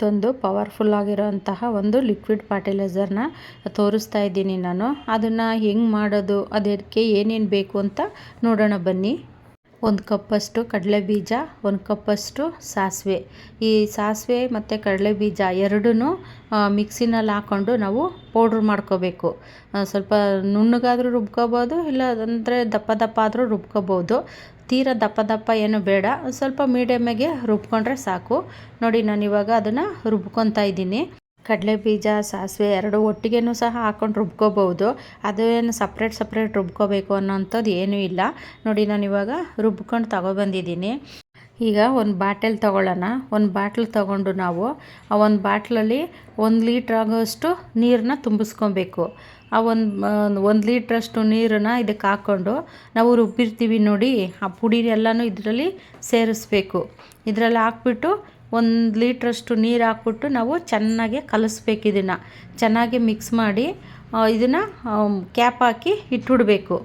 ಇವತ್ತೊಂದು ಪವರ್ಫುಲ್ ಆಗಿರೋಂತಹ ಒಂದು ಲಿಕ್ವಿಡ್ ಫರ್ಟಿಲೈಸರ್ನ ತೋರಿಸ್ತಾ ಇದ್ದೀನಿ ನಾನು. ಅದನ್ನು ಹೆಂಗೆ ಮಾಡೋದು, ಅದಕ್ಕೆ ಏನೇನು ಬೇಕು ಅಂತ ನೋಡೋಣ ಬನ್ನಿ. ಒಂದು ಕಪ್ಪಷ್ಟು ಕಡಲೆ ಬೀಜ ಒಂದು ಕಪ್ಪಷ್ಟು ಸಾಸಿವೆ. ಈ ಸಾಸಿವೆ ಮತ್ತು ಕಡಲೆ ಬೀಜ ಎರಡೂ ಮಿಕ್ಸಿನಲ್ಲಿ ಹಾಕ್ಕೊಂಡು ನಾವು ಪೌಡ್ರ್ ಮಾಡ್ಕೋಬೇಕು. ಸ್ವಲ್ಪ ನುಣ್ಣಗಾದರೂ ರುಬ್ಕೋಬೋದು ಇಲ್ಲ ಅಂದರೆ ದಪ್ಪ ದಪ್ಪ ಆದರೂ ರುಬ್ಕೋಬೋದು. ತೀರ ದಪ್ಪ ದಪ್ಪ ಏನು ಬೇಡ. ಸ್ವಲ್ಪ ಮೀಡಿಯಮ್ಗೆ ರುಬ್ಕೊಂಡ್ರೆ ಸಾಕು. ನೋಡಿ, ನಾನು ಇವಾಗ ಅದನ್ನು ರುಬ್ಕೊತಾ ಇದ್ದೀನಿ. ಕಡಲೆ ಬೀಜ ಸಾಸಿವೆ ಎರಡು ಒಟ್ಟಿಗೆನೂ ಸಹ ಹಾಕ್ಕೊಂಡು ಅದು ಏನು ಸಪ್ರೇಟ್ ಸಪ್ರೇಟ್ ರುಬ್ಕೋಬೇಕು ಅನ್ನೋಂಥದ್ದು ಏನೂ ಇಲ್ಲ. ನೋಡಿ, ನಾನು ಇವಾಗ ರುಬ್ಕೊಂಡು ತಗೊಬಂದಿದ್ದೀನಿ. ಈಗ ಒಂದು ಬಾಟಲ್ ತೊಗೊಳ್ಳೋಣ. ಒಂದು ಬಾಟ್ಲ್ ತೊಗೊಂಡು ನಾವು ಆ ಒಂದು ಬಾಟ್ಲಲ್ಲಿ ಒಂದು ಲೀಟ್ರ್ ಆಗೋಷ್ಟು ನೀರನ್ನ ತುಂಬಿಸ್ಕೊಬೇಕು. ಆ ಒಂದು ಒಂದು ಲೀಟ್ರಷ್ಟು ನೀರನ್ನು ಇದಕ್ಕೆ ಹಾಕ್ಕೊಂಡು ನಾವು ರುಬ್ಬಿರ್ತೀವಿ ನೋಡಿ, ಆ ಪುಡಿ ಎಲ್ಲನೂ ಇದರಲ್ಲಿ ಸೇರಿಸ್ಬೇಕು. ಇದರಲ್ಲಿ ಹಾಕ್ಬಿಟ್ಟು ಒಂದು ಲೀಟ್ರಷ್ಟು ನೀರು ಹಾಕ್ಬಿಟ್ಟು ನಾವು ಚೆನ್ನಾಗಿ ಕಲಿಸ್ಬೇಕು ಇದನ್ನು. ಚೆನ್ನಾಗಿ ಮಿಕ್ಸ್ ಮಾಡಿ ಇದನ್ನು ಕ್ಯಾಪ್ ಹಾಕಿ ಇಟ್ಬಿಡ್ಬೇಕು.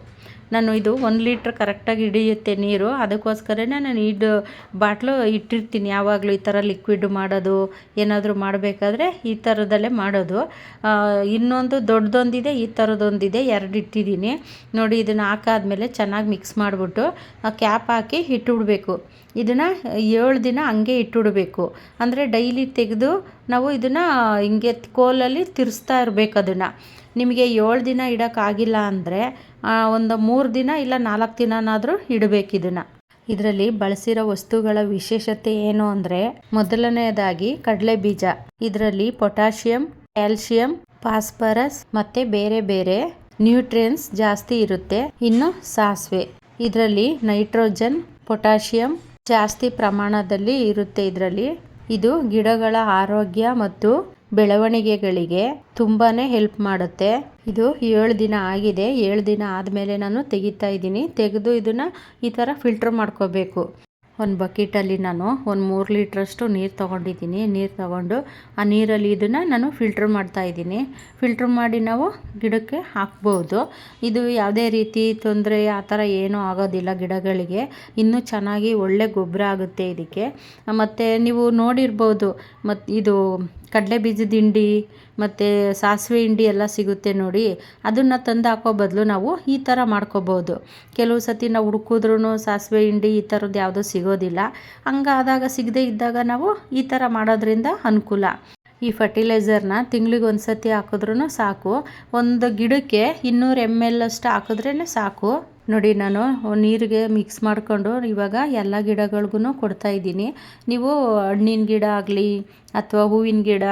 ನಾನು ಇದು ಒಂದು ಲೀಟ್ರ್ ಕರೆಕ್ಟಾಗಿ ಹಿಡಿಯುತ್ತೆ ನೀರು. ಅದಕ್ಕೋಸ್ಕರನೇ ನಾನು ಇದು ಬಾಟ್ಲು ಇಟ್ಟಿರ್ತೀನಿ. ಯಾವಾಗಲೂ ಈ ಥರ ಲಿಕ್ವಿಡ್ ಮಾಡೋದು, ಏನಾದರೂ ಮಾಡಬೇಕಾದ್ರೆ ಈ ಥರದಲ್ಲೇ ಮಾಡೋದು. ಇನ್ನೊಂದು ದೊಡ್ಡದೊಂದಿದೆ, ಈ ಥರದೊಂದಿದೆ, ಎರಡು ಇಟ್ಟಿದ್ದೀನಿ. ನೋಡಿ, ಇದನ್ನು ಹಾಕಾದ್ಮೇಲೆ ಚೆನ್ನಾಗಿ ಮಿಕ್ಸ್ ಮಾಡಿಬಿಟ್ಟು ಕ್ಯಾಪ್ ಹಾಕಿ ಇಟ್ಟುಬಿಡಬೇಕು. ಇದನ್ನು ಏಳು ದಿನ ಹಂಗೆ ಇಟ್ಟುಬಿಡಬೇಕು. ಅಂದರೆ ಡೈಲಿ ತೆಗೆದು ನಾವು ಇದನ್ನು ಹಿಂಗೆ ಕೋಲಲ್ಲಿ ತಿರ್ಸ್ತಾ ಇರಬೇಕು ಅದನ್ನು. ನಿಮಗೆ ಏಳು ದಿನ ಇಡೋಕ್ಕಾಗಿಲ್ಲ ಅಂದರೆ ಒಂದು ಮೂರು ದಿನ ಇಲ್ಲ ನಾಲ್ಕು ದಿನನಾದರೂ ಇಡಬೇಕು ಇದನ್ನು ಇದರಲ್ಲಿ ಬಳಸಿರೋ ವಸ್ತುಗಳ ವಿಶೇಷತೆ ಏನು ಅಂದರೆ ಮೊದಲನೆಯದಾಗಿ ಕಡಲೆ ಬೀಜ. ಇದರಲ್ಲಿ ಪೊಟ್ಯಾಷಿಯಂ ಕ್ಯಾಲ್ಶಿಯಂ ಫಾಸ್ಫರಸ್ ಮತ್ತೆ ಬೇರೆ ಬೇರೆ ನ್ಯೂಟ್ರಿಯನ್ಸ್ ಜಾಸ್ತಿ ಇರುತ್ತೆ. ಇನ್ನು ಸಾಸಿವೆ. ಇದರಲ್ಲಿ ನೈಟ್ರೋಜನ್, ಪೊಟ್ಯಾಷಿಯಂ ಜಾಸ್ತಿ ಪ್ರಮಾಣದಲ್ಲಿ ಇರುತ್ತೆ ಇದರಲ್ಲಿ. ಇದು ಗಿಡಗಳ ಆರೋಗ್ಯ ಮತ್ತು ಬೆಳವಣಿಗೆಗಳಿಗೆ ತುಂಬಾ ಹೆಲ್ಪ್ ಮಾಡುತ್ತೆ. ಇದು ಏಳು ದಿನ ಆಗಿದೆ. ಏಳು ದಿನ ಆದಮೇಲೆ ನಾನು ತೆಗಿತಾ ಇದ್ದೀನಿ. ತೆಗೆದು ಇದನ್ನು ಈ ಥರ ಫಿಲ್ಟ್ರ್ ಮಾಡ್ಕೋಬೇಕು. ಒಂದು ಬಕೆಟಲ್ಲಿ ನಾನು ಒಂದು ಮೂರು ಲೀಟ್ರಷ್ಟು ನೀರು ತೊಗೊಂಡಿದ್ದೀನಿ. ನೀರು ತೊಗೊಂಡು ಆ ನೀರಲ್ಲಿ ಇದನ್ನು ನಾನು ಫಿಲ್ಟ್ರ್ ಮಾಡ್ತಾಯಿದ್ದೀನಿ ಫಿಲ್ಟ್ರ್ ಮಾಡಿ ನಾವು ಗಿಡಕ್ಕೆ ಹಾಕ್ಬೋದು. ಇದು ಯಾವುದೇ ರೀತಿ ತೊಂದರೆ ಆ ಥರ ಏನೂ ಆಗೋದಿಲ್ಲ ಗಿಡಗಳಿಗೆ. ಇನ್ನೂ ಚೆನ್ನಾಗಿ ಒಳ್ಳೆ ಗೊಬ್ಬರ ಆಗುತ್ತೆ ಇದಕ್ಕೆ. ಮತ್ತು ನೀವು ನೋಡಿರ್ಬೋದು ಮತ್ತು ಇದು ಕಡಲೆ ಬೀಜದ ಹಿಂಡಿ, ಮತ್ತು ಸಾಸಿವೆ ಹಿಂಡಿ ಎಲ್ಲ ಸಿಗುತ್ತೆ ನೋಡಿ. ಅದನ್ನು ತಂದು ಹಾಕೋ ಬದಲು ನಾವು ಈ ಥರ ಮಾಡ್ಕೋಬೋದು. ಕೆಲವು ಸತಿ ನಾವು ಹುಡುಕಿದ್ರೂ ಸಾಸಿವೆ ಹಿಂಡಿ ಈ ಥರದ್ದು ಯಾವುದೂ ಸಿಗೋದಿಲ್ಲ. ಹಂಗಾದಾಗ ಸಿಗದೆ ಇದ್ದಾಗ ನಾವು ಈ ಥರ ಮಾಡೋದ್ರಿಂದ ಅನುಕೂಲ. ಈ ಫರ್ಟಿಲೈಸರ್ನ ತಿಂಗ್ಳಿಗೆ ಒಂದು ಸತಿ ಹಾಕಿದ್ರೂ ಸಾಕು. ಒಂದು ಗಿಡಕ್ಕೆ ಇನ್ನೂರು ಎಂ ಎಲ್ ಅಷ್ಟು ಹಾಕಿದ್ರೇ ಸಾಕು. ನೋಡಿ, ನಾನು ನೀರಿಗೆ ಮಿಕ್ಸ್ ಮಾಡಿಕೊಂಡು ಇವಾಗ ಎಲ್ಲ ಗಿಡಗಳಿಗೂ ಕೊಡ್ತಾ ಇದ್ದೀನಿ. ನೀವು ಹಣ್ಣಿನ ಗಿಡ ಆಗಲಿ ಅಥವಾ ಹೂವಿನ ಗಿಡ,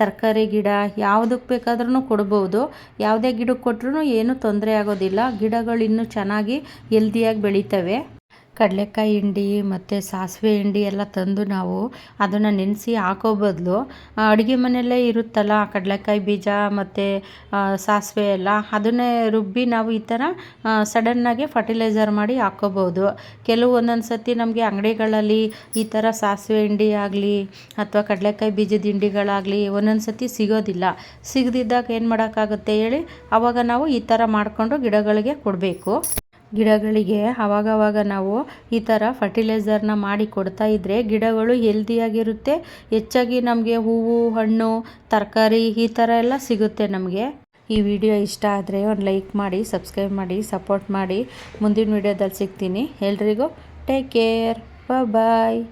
ತರಕಾರಿ ಗಿಡ ಯಾವುದಕ್ಕೆ ಬೇಕಾದ್ರೂ ಕೊಡ್ಬೋದು. ಯಾವುದೇ ಗಿಡಕ್ಕೆ ಕೊಟ್ಟರು ಏನೂ ತೊಂದರೆ ಆಗೋದಿಲ್ಲ. ಗಿಡಗಳು ಇನ್ನೂ ಚೆನ್ನಾಗಿ ಹೆಲ್ದಿಯಾಗಿ ಬೆಳೀತವೆ. ಕಡಲೆಕಾಯಿ ಹಿಂಡಿ ಮತ್ತು ಸಾಸಿವೆ ಹಿಂಡಿ ಎಲ್ಲ ತಂದು ನಾವು ಅದನ್ನು ನೆನೆಸಿ ಹಾಕೋ ಬದಲು ಅಡುಗೆ ಮನೆಯಲ್ಲೇ ಇರುತ್ತಲ್ಲ ಕಡಲೆಕಾಯಿ ಬೀಜ ಮತ್ತು ಸಾಸಿವೆ ಎಲ್ಲ, ಅದನ್ನೇ ರುಬ್ಬಿ ನಾವು ಈ ಥರ ಸಡನ್ನಾಗೆ ಫರ್ಟಿಲೈಸರ್ ಮಾಡಿ ಹಾಕ್ಕೋಬೋದು ಕೆಲವು ಒಂದೊಂದು ಸತಿ ನಮಗೆ ಅಂಗಡಿಗಳಲ್ಲಿ ಈ ಥರ ಸಾಸಿವೆ ಹಿಂಡಿ ಆಗಲಿ ಅಥವಾ ಕಡಲೆಕಾಯಿ ಬೀಜದ ಹಿಂಡಿಗಳಾಗಲಿ ಒಂದೊಂದು ಸತಿ ಸಿಗೋದಿಲ್ಲ. ಸಿಗದಿದ್ದಾಗ ಏನು ಮಾಡೋಕ್ಕಾಗುತ್ತೆ ಹೇಳಿ ಆವಾಗ ನಾವು ಈ ಥರ ಮಾಡಿಕೊಂಡು ಗಿಡಗಳಿಗೆ ಕೊಡಬೇಕು. ಗಿಡಗಳಿಗೆ ಅವಾಗವಾಗ ನಾವು ಈ ಥರ ಫರ್ಟಿಲೈಸರ್ನ ಮಾಡಿ ಕೊಡ್ತಾ ಇದ್ದರೆ ಗಿಡಗಳು ಹೆಲ್ದಿಯಾಗಿರುತ್ತೆ ಹೆಚ್ಚಾಗಿ ನಮಗೆ ಹೂವು, ಹಣ್ಣು, ತರಕಾರಿ ಈ ಥರ ಎಲ್ಲ ಸಿಗುತ್ತೆ ನಮಗೆ. ಈ ವಿಡಿಯೋ ಇಷ್ಟ ಆದರೆ ಒಂದು ಲೈಕ್ ಮಾಡಿ ಸಬ್ಸ್ಕ್ರೈಬ್ ಮಾಡಿ ಸಪೋರ್ಟ್ ಮಾಡಿ. ಮುಂದಿನ ವಿಡಿಯೋದಲ್ಲಿ ಸಿಗ್ತೀನಿ. ಎಲ್ರಿಗೂ ಟೇಕ್ ಕೇರ್ ಬಾಯ್